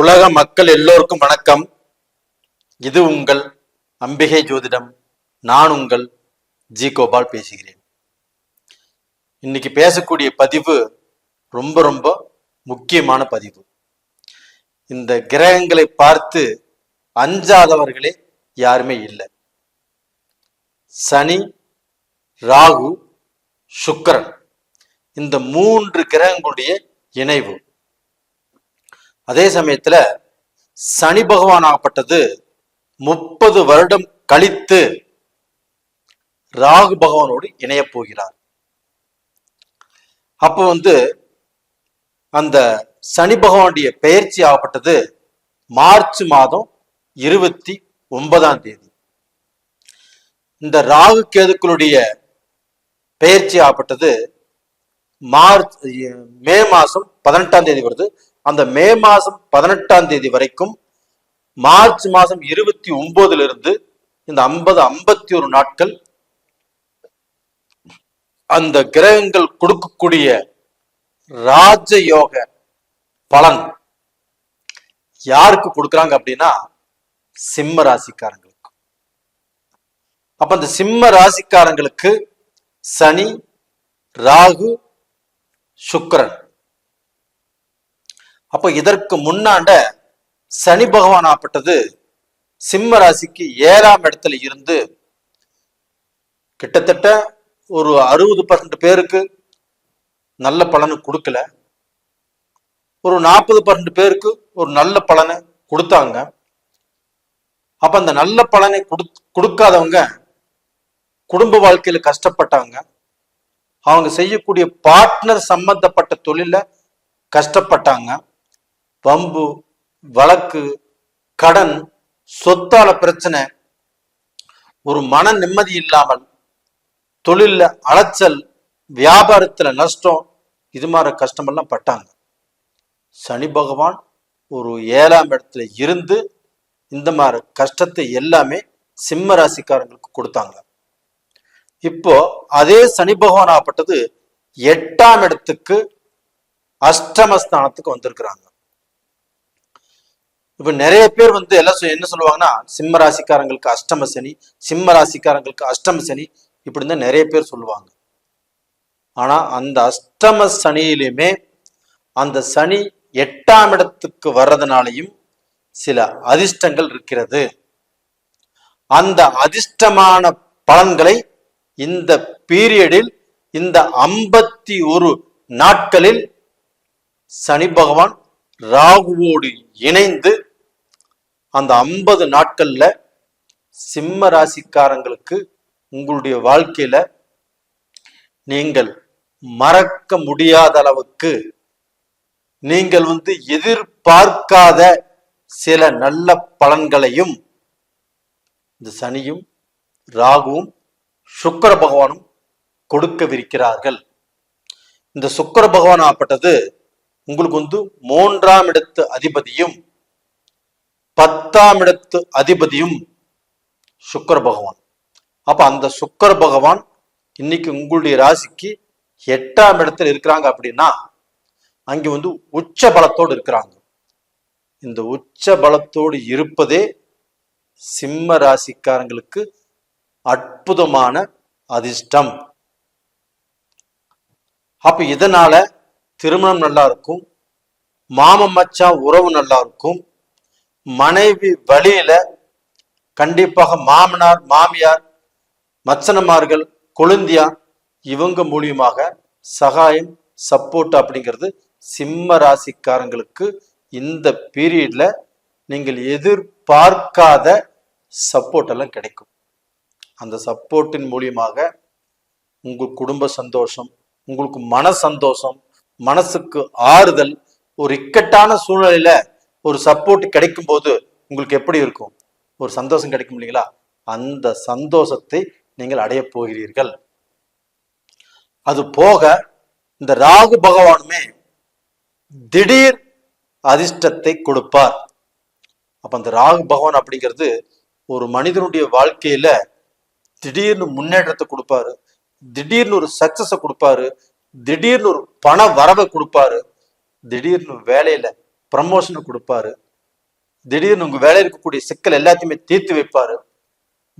உலக மக்கள் எல்லோருக்கும் வணக்கம். இது உங்கள் அம்பிகை ஜோதிடம். நான் உங்கள் ஜி கோபால் பேசுகிறேன். இன்னைக்கு பேசக்கூடிய பதிவு ரொம்ப ரொம்ப முக்கியமான பதிவு. இந்த கிரகங்களை பார்த்து அஞ்சாதவர்களே யாருமே இல்லை. சனி ராகு சுக்கரன். இந்த மூன்று கிரகங்களுடைய இணைவு. அதே சமயத்துல சனி பகவான் ஆகப்பட்டது முப்பது வருடம் கழித்து ராகு பகவானோடு இணையப் போகிறார். அப்போ வந்து அந்த சனி பகவானுடைய பெயர்ச்சி ஆகப்பட்டது மார்ச் மாதம் இருபத்தி ஒன்பதாம் தேதி. இந்த ராகு கேதுக்களுடைய பெயர்ச்சி ஆகப்பட்டது மார்ச் மே மாசம் பதினெட்டாம் தேதி வருது. அந்த மே மாசம் பதினெட்டாம் தேதி வரைக்கும் மார்ச் மாசம் இருபத்தி ஒன்பதுல இருந்து இந்த ஐம்பது ஐம்பத்தி ஒரு நாட்கள் அந்த கிரகங்கள் கொடுக்கக்கூடிய ராஜயோக பலன் யாருக்கு கொடுக்குறாங்க அப்படின்னா சிம்ம ராசிக்காரங்களுக்கு. அப்ப அந்த சிம்ம ராசிக்காரங்களுக்கு சனி ராகு சுக்கிரன் அப்ப இதற்கு முன்னாண்ட சனி பகவான் ஆப்பட்டது சிம்ம ராசிக்கு ஏழாம் இடத்துல இருந்து கிட்டத்தட்ட ஒரு அறுபது பர்சன்ட் பேருக்கு நல்ல பலனை கொடுக்கல. ஒரு நாற்பது பர்சன்ட் பேருக்கு ஒரு நல்ல பலனை கொடுத்தாங்க. அப்ப அந்த நல்ல பலனை கொடு கொடுக்காதவங்க குடும்ப வாழ்க்கையில கஷ்டப்பட்டாங்க. அவங்க செய்யக்கூடிய பார்ட்னர் சம்பந்தப்பட்ட தொழில கஷ்டப்பட்டாங்க. வம்பு வழக்கு கடன் சொத்தால பிரச்சனை ஒரு மன நிம்மதி இல்லாமல் தொழில்ல அலைச்சல் வியாபாரத்துல நஷ்டம் இது மாதிரி கஷ்டமெல்லாம் பட்டாங்க. சனி பகவான் ஒரு ஏழாம் இடத்துல இருந்து இந்த மாதிரி கஷ்டத்தை எல்லாமே சிம்ம ராசிக்காரங்களுக்கு கொடுத்தாங்க. இப்போ அதே சனி பகவான் ஆப்பட்டது எட்டாம் இடத்துக்கு அஷ்டமஸ்தானத்துக்கு வந்திருக்கிறாங்க. இப்ப நிறைய பேர் வந்து எல்லாம் என்ன சொல்லுவாங்கன்னா சிம்ம ராசிக்காரங்களுக்கு அஷ்டம சனி சிம்ம ராசிக்காரங்களுக்கு அஷ்டம சனி இப்படி தான் நிறைய பேர் சொல்லுவாங்க. ஆனா அந்த அஷ்டம சனியிலுமே அந்த சனி எட்டாம் இடத்துக்கு வர்றதுனாலையும் சில அதிர்ஷ்டங்கள் இருக்கிறது. அந்த அதிர்ஷ்டமான பலன்களை இந்த பீரியடில் இந்த ஐம்பத்தி ஒரு நாட்களில் சனி பகவான் ராகுவோடு இணைந்து அந்த ஐம்பது நாட்கள்ல சிம்ம ராசிக்காரங்களுக்கு உங்களுடைய வாழ்க்கையில நீங்கள் மறக்க முடியாத அளவுக்கு நீங்கள் வந்து எதிர்பார்க்காத சில நல்ல பலன்களையும் இந்த சனியும் ராகுவும் சுக்கர பகவானும் கொடுக்கவிருக்கிறார்கள். இந்த சுக்கர பகவான் ஆப்பட்டது உங்களுக்கு வந்து மூன்றாம் இடத்து அதிபதியும் பத்தாம் இடத்து அதிபதியும் சுக்கர பகவான். அப்ப அந்த சுக்கர பகவான் இன்னைக்கு உங்களுடைய ராசிக்கு எட்டாம் இடத்துல இருக்கிறாங்க அப்படின்னா அங்க வந்து உச்ச பலத்தோடு இருக்கிறாங்க. இந்த உச்ச பலத்தோடு இருப்பதே சிம்ம ராசிக்காரங்களுக்கு அற்புதமான அதிர்ஷ்டம். அப்ப இதனால திருமணம் நல்லா இருக்கும் மாமன் மச்சான் உறவு நல்லா இருக்கும் மனைவி வழியில கண்டிப்பாக மாமனார் மாமியார் மச்சனமார்கள் கொழுந்தியார் இவங்க மூலியமாக சகாயம் சப்போர்ட் அப்படிங்கிறது சிம்ம ராசிக்காரங்களுக்கு இந்த பீரியட்ல நீங்கள் எதிர்பார்க்காத சப்போர்ட் எல்லாம் கிடைக்கும். அந்த சப்போர்ட்டின் மூலியமாக உங்கள் குடும்ப சந்தோஷம் உங்களுக்கு மன சந்தோஷம் மனசுக்கு ஆறுதல் ஒரு இக்கட்டான சூழ்நிலையில ஒரு சப்போர்ட் கிடைக்கும் போது உங்களுக்கு எப்படி இருக்கும்? ஒரு சந்தோஷம் கிடைக்கும் இல்லைங்களா? அந்த சந்தோஷத்தை நீங்கள் அடைய போகிறீர்கள். அது போக இந்த ராகு பகவானுமே திடீர் அதிர்ஷ்டத்தை கொடுப்பார். அப்ப அந்த ராகு பகவான் அப்படிங்கிறது ஒரு மனிதனுடைய வாழ்க்கையில திடீர்னு முன்னேற்றத்தை கொடுப்பாரு. திடீர்னு ஒரு சக்சஸ கொடுப்பாரு. திடீர்னு ஒரு பண வரவை கொடுப்பாரு. திடீர்னு வேலையில ப்ரமோஷனை கொடுப்பாரு. திடீர்னு உங்கள் வேலை இருக்கக்கூடிய சிக்கல் எல்லாத்தையுமே தீர்த்து வைப்பாரு.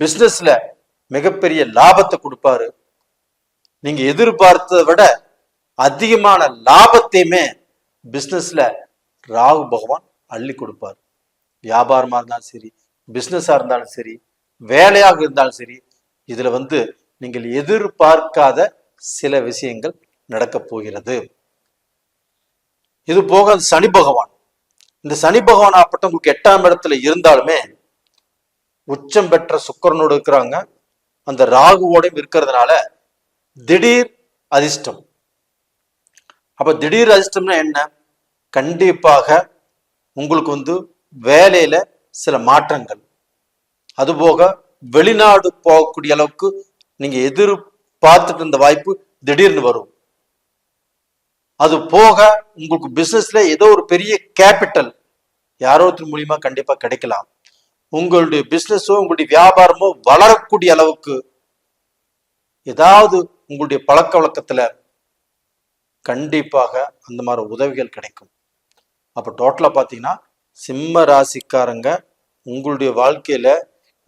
பிஸ்னஸில் மிகப்பெரிய லாபத்தை கொடுப்பாரு. நீங்கள் எதிர்பார்த்ததை விட அதிகமான லாபத்தையுமே பிஸ்னஸில் ராகு பகவான் அள்ளி கொடுப்பார். வியாபாரமாக இருந்தாலும் சரி பிஸ்னஸாக இருந்தாலும் சரி வேலையாக இருந்தாலும் சரி இதில் வந்து நீங்கள் எதிர்பார்க்காத சில விஷயங்கள் நடக்கப் போகிறது. இது போக சனி பகவான். இந்த சனி பகவான் ஆப்பட்ட உங்களுக்கு எட்டாம் இடத்துல இருந்தாலுமே உச்சம் பெற்ற சுக்கரனோடு இருக்கிறாங்க. அந்த ராகுவோடையும் இருக்கிறதுனால திடீர் அதிர்ஷ்டம். அப்ப திடீர் அதிர்ஷ்டம்னா என்ன? கண்டிப்பாக உங்களுக்கு வந்து வேலையில சில மாற்றங்கள். அதுபோக வெளிநாடு போகக்கூடிய அளவுக்கு நீங்க எதிர்பார்த்துட்டு இருந்த வாய்ப்பு திடீர்னு வரும். அது போக உங்களுக்கு பிஸ்னஸ்ல ஏதோ ஒரு பெரிய கேபிட்டல் யாரோ ஒருத்தர் மூலியமா கண்டிப்பா கிடைக்கலாம். உங்களுடைய பிஸ்னஸோ உங்களுடைய வியாபாரமோ வளரக்கூடிய அளவுக்கு ஏதாவது உங்களுடைய பழக்க வழக்கத்துல கண்டிப்பாக அந்த மாதிரி உதவிகள் கிடைக்கும். அப்போ டோட்டலா பார்த்தீங்கன்னா சிம்ம ராசிக்காரங்க உங்களுடைய வாழ்க்கையில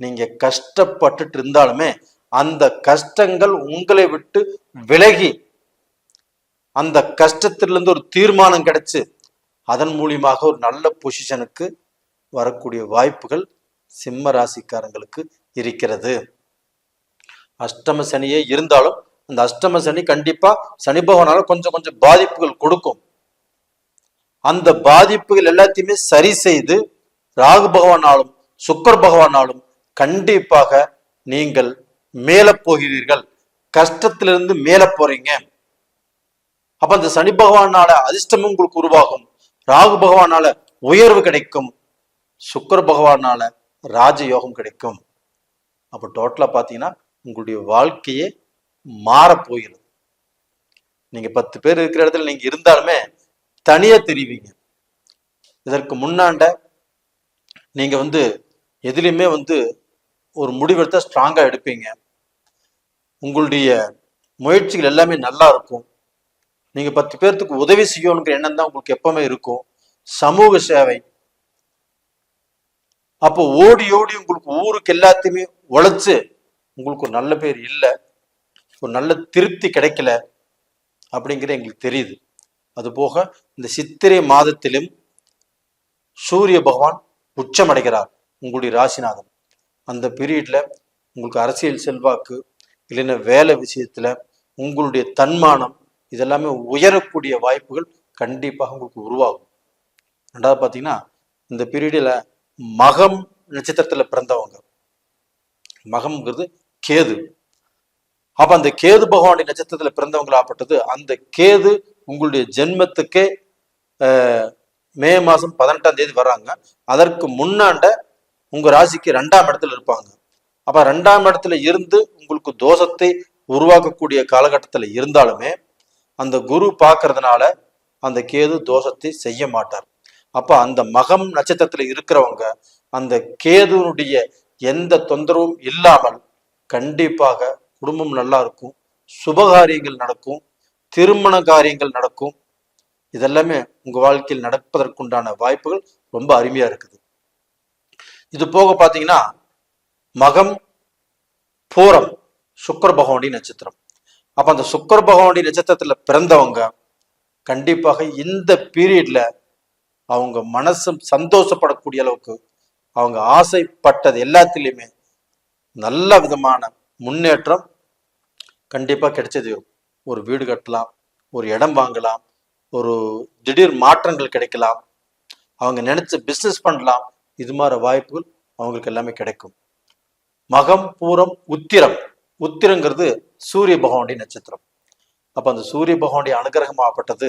நீங்க கஷ்டப்பட்டுட்டு இருந்தாலுமே அந்த கஷ்டங்கள் உங்களை விட்டு விலகி அந்த கஷ்டத்திலிருந்து ஒரு தீர்மானம் கிடைச்சு அதன் மூலியமாக ஒரு நல்ல பொசிஷனுக்கு வரக்கூடிய வாய்ப்புகள் சிம்ம ராசிக்காரங்களுக்கு இருக்கிறது. அஷ்டம சனியே இருந்தாலும் அந்த அஷ்டம சனி கண்டிப்பா சனி பகவானால கொஞ்சம் கொஞ்சம் பாதிப்புகள் கொடுக்கும். அந்த பாதிப்புகள் எல்லாத்தையுமே சரி செய்து ராகு பகவானாலும் சுக்கர் பகவானாலும் கண்டிப்பாக நீங்கள் மேல போகிறீர்கள். கஷ்டத்திலிருந்து மேல போறீங்க. அப்ப அந்த சனி பகவானால அதிர்ஷ்டமும் உங்களுக்கு உருவாகும். ராகு பகவானால உயர்வு கிடைக்கும். சுக்கர பகவானால ராஜயோகம் கிடைக்கும். அப்ப டோட்டலா பாத்தீங்கன்னா உங்களுடைய வாழ்க்கையே மாறப் நீங்க பத்து பேர் இருக்கிற இடத்துல நீங்க இருந்தாலுமே தனியா தெரிவிங்க. இதற்கு முன்னாண்ட நீங்க வந்து எதுலையுமே வந்து ஒரு முடிவெடுத்த ஸ்ட்ராங்கா எடுப்பீங்க. உங்களுடைய முயற்சிகள் எல்லாமே நல்லா இருக்கும். நீங்க பத்து பேர்த்துக்கு உதவி செய்யணுங்கிற எண்ணம் தான் உங்களுக்கு எப்பவுமே இருக்கும். சமூக சேவை. அப்போ ஓடி ஓடி உங்களுக்கு ஊருக்கு எல்லாத்தையுமே உழைச்சு உங்களுக்கு ஒரு நல்ல பேர் இல்லை. ஒரு நல்ல திருப்தி கிடைக்கல அப்படிங்கிறது எங்களுக்கு தெரியுது. அது போக இந்த சித்திரை மாதத்திலும் சூரிய பகவான் உச்சமடைகிறார் உங்களுடைய ராசிநாதன். அந்த பீரியட்ல உங்களுக்கு அரசியல் செல்வாக்கு இல்லைன்னா வேலை விஷயத்துல உங்களுடைய தன்மானம் இதெல்லாமே உயரக்கூடிய வாய்ப்புகள் கண்டிப்பாக உங்களுக்கு உருவாகும். ரெண்டாவது பார்த்தீங்கன்னா இந்த பீரியடில் மகம் நட்சத்திரத்துல பிறந்தவங்க. மகம்ங்கிறது கேது. அப்ப அந்த கேது பகவானுடைய நட்சத்திரத்துல பிறந்தவங்களாப்பட்டது அந்த கேது உங்களுடைய ஜென்மத்துக்கே மே மாசம் பதினெட்டாம் தேதி வர்றாங்க. அதற்கு முன்னாண்ட உங்க ராசிக்கு ரெண்டாம் இடத்துல இருப்பாங்க. அப்ப ரெண்டாம் இடத்துல இருந்து உங்களுக்கு தோஷத்தை உருவாக்கக்கூடிய காலகட்டத்துல இருந்தாலுமே அந்த குரு பார்க்கறதுனால அந்த கேது தோஷத்தை செய்ய மாட்டார். அப்ப அந்த மகம் நட்சத்திரத்துல இருக்கிறவங்க அந்த கேதுனுடைய எந்த தொந்தரவும் இல்லாமல் கண்டிப்பாக குடும்பம் நல்லா இருக்கும் சுபகாரியங்கள் நடக்கும் திருமண காரியங்கள் நடக்கும். இதெல்லாமே உங்க வாழ்க்கையில் நடப்பதற்குண்டான வாய்ப்புகள் ரொம்ப அருமையா இருக்குது. இது போக பார்த்தீங்கன்னா மகம் பூரம் சுக்கர பகவானுடைய நட்சத்திரம். அப்ப அந்த சுக்கர பகவானுடைய நட்சத்திரத்துல பிறந்தவங்க கண்டிப்பாக இந்த பீரியட்ல அவங்க மனசும் சந்தோஷப்படக்கூடிய அளவுக்கு அவங்க ஆசைப்பட்டது எல்லாத்துலேயுமே நல்ல விதமான முன்னேற்றம் கண்டிப்பாக கிடைச்சது. ஒரு வீடு கட்டலாம் ஒரு இடம் வாங்கலாம் ஒரு திடீர் மாற்றங்கள் கிடைக்கலாம் அவங்க நினைச்ச பிஸ்னஸ் பண்ணலாம் இது மாதிரி வாய்ப்புகள் அவங்களுக்கு எல்லாமே கிடைக்கும். மகம் பூரம் உத்திரம். உத்திரங்கிறது சூரிய பகவானுடைய நட்சத்திரம். அப்ப அந்த சூரிய பகவானுடைய அனுகிரகமாகப்பட்டது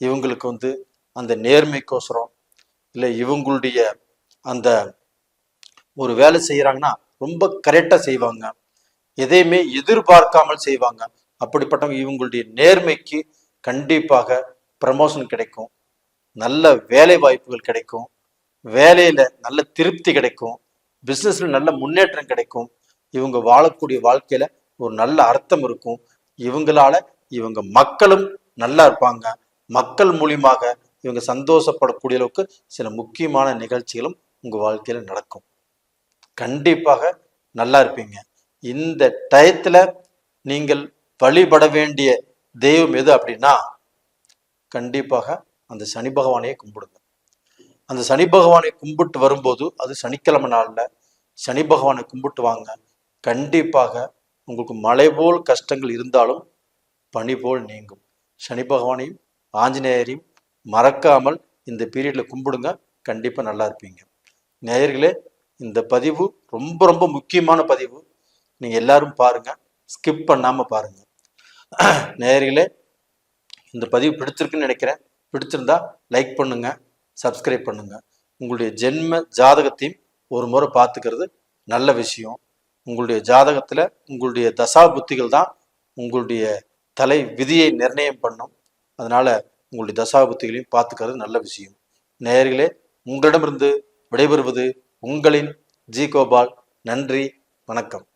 இவங்களுக்கு வந்து அந்த நேர்மைக்கோசரம் இல்லை இவங்களுடைய அந்த ஒரு வேலை செய்யறாங்கன்னா ரொம்ப கரெக்டா செய்வாங்க. எதையுமே எதிர்பார்க்காமல் செய்வாங்க. அப்படிப்பட்டவங்க இவங்களுடைய நேர்மைக்கு கண்டிப்பாக ப்ரமோஷன் கிடைக்கும். நல்ல வேலை வாய்ப்புகள் கிடைக்கும். வேலையில நல்ல திருப்தி கிடைக்கும். பிசினஸ்ல நல்ல முன்னேற்றம் கிடைக்கும். இவங்க வாழக்கூடிய வாழ்க்கையில ஒரு நல்ல அர்த்தம் இருக்கும். இவங்களால இவங்க மக்களும் நல்லா இருப்பாங்க. மக்கள் மூலியமாக இவங்க சந்தோஷப்படக்கூடிய அளவுக்கு சில முக்கியமான நிகழ்ச்சிகளும் உங்க வாழ்க்கையில நடக்கும். கண்டிப்பாக நல்லா இருப்பீங்க. இந்த டயத்துல நீங்கள் வழிபட வேண்டிய தெய்வம் எது அப்படின்னா கண்டிப்பாக அந்த சனி பகவானையே கும்பிடுங்க. அந்த சனி பகவானை கும்பிட்டு வரும்போது அது சனிக்கிழமை நாளில் சனி பகவானை கும்பிட்டு வாங்க. கண்டிப்பாக உங்களுக்கு மலை போல் கஷ்டங்கள் இருந்தாலும் பனி போல் நீங்கும். சனி பகவானையும் ஆஞ்சநேயரையும் மறக்காமல் இந்த பீரியடில் கும்பிடுங்க. கண்டிப்பாக நல்லா இருப்பீங்க. நேயர்களே இந்த பதிவு ரொம்ப ரொம்ப முக்கியமான பதிவு. நீங்கள் எல்லாரும் பாருங்க. ஸ்கிப் பண்ணாமல் பாருங்கள் நேயர்களே இந்த பதிவு பிடிச்சிருக்குன்னு நினைக்கிறேன். பிடிச்சிருந்தா லைக் பண்ணுங்கள் சப்ஸ்கிரைப் பண்ணுங்கள் உங்களுடைய ஜென்ம ஜாதகத்தையும் ஒரு முறை பார்த்துக்கிறது நல்ல விஷயம். உங்களுடைய ஜாதகத்தில் உங்களுடைய தசா புத்திகள் தான் உங்களுடைய தலை விதியை நிர்ணயம் பண்ணும். அதனால் உங்களுடைய தசா புத்திகளையும் பார்த்துக்கிறது நல்ல விஷயம். நேயர்களே உங்களிடமிருந்து விடைபெறுவது உங்களின் ஜி கோபால் நன்றி வணக்கம்.